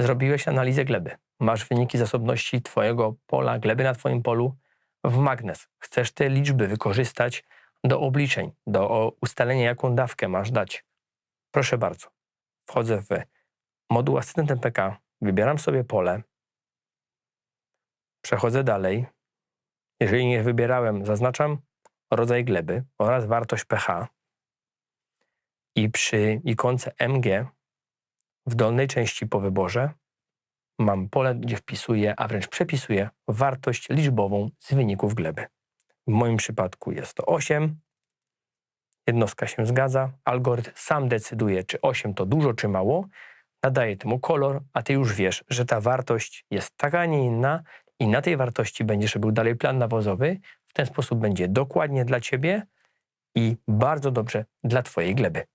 Zrobiłeś analizę gleby. Masz wyniki zasobności Twojego pola, gleby na Twoim polu w magnes. Chcesz te liczby wykorzystać do obliczeń, do ustalenia, jaką dawkę masz dać. Proszę bardzo. Wchodzę w moduł asystent MPK, wybieram sobie pole, przechodzę dalej. Jeżeli nie wybierałem, zaznaczam rodzaj gleby oraz wartość pH i przy ikonce MG w dolnej części po wyborze mam pole, gdzie wpisuję, a wręcz przepisuję wartość liczbową z wyników gleby. W moim przypadku jest to 8. Jednostka się zgadza. Algorytm sam decyduje, czy 8 to dużo, czy mało. Nadaje temu kolor, a ty już wiesz, że ta wartość jest taka, a nie inna i na tej wartości będziesz robił dalej plan nawozowy. W ten sposób będzie dokładnie dla ciebie i bardzo dobrze dla twojej gleby.